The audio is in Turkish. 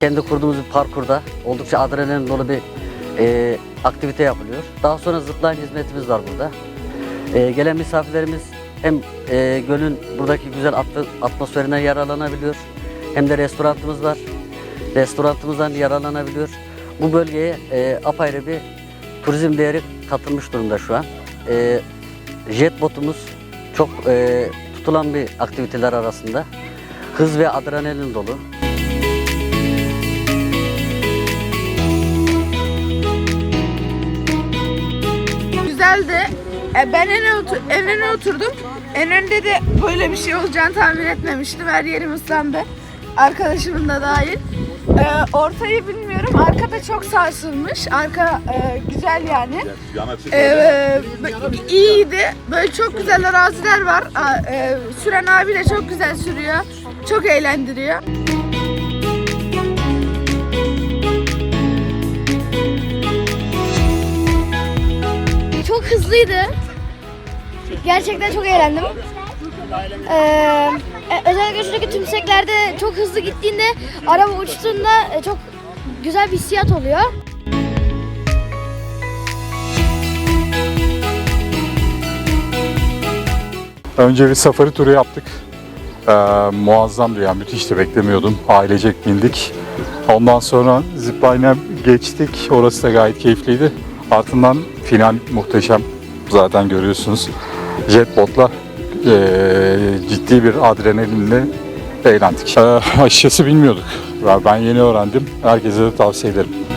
Kendi kurduğumuz bir parkurda oldukça adrenalin dolu bir e, aktivite yapılıyor. Daha sonra zipline hizmetimiz var burada. E, gelen misafirlerimiz hem e, gölün buradaki güzel atmosferinden yararlanabiliyor hem de restoranımız var. Restoranımızdan yararlanabiliyor. Bu bölgeye e, apayrı bir turizm değeri katılmış durumda şu an. E, jet botumuz çok e, tutulan bir aktiviteler arasında. Hız ve adrenalin dolu. Güzeldi. E, ben en, otur- en öne oturdum. En önde de böyle bir şey olacağını tahmin etmemiştim. Her yerim ıslandı. Arkadaşımın da dahil. E, ortayı bilmiyorum. Arkada çok sarsılmış. Arka e, güzel yani. E, iyiydi. Böyle çok güzel araziler var. E, süren abi de çok güzel sürüyor. Çok eğlendiriyor. Hızlıydı. Gerçekten çok eğlendim. Ee, e, özellikle şuradaki tümseklerde çok hızlı gittiğinde araba uçtuğunda e, çok güzel bir hissiyat oluyor. Önce bir safari turu yaptık. Ee, muazzamdı yani müthişti beklemiyordum. Ailecek bindik. Ondan sonra zipline'e geçtik. Orası da gayet keyifliydi. Ardından final muhteşem. Zaten görüyorsunuz. Jetbot'la ee, ciddi bir adrenalinle eğlendik. Ee, aşağısı bilmiyorduk. Ben yeni öğrendim. Herkese de tavsiye ederim.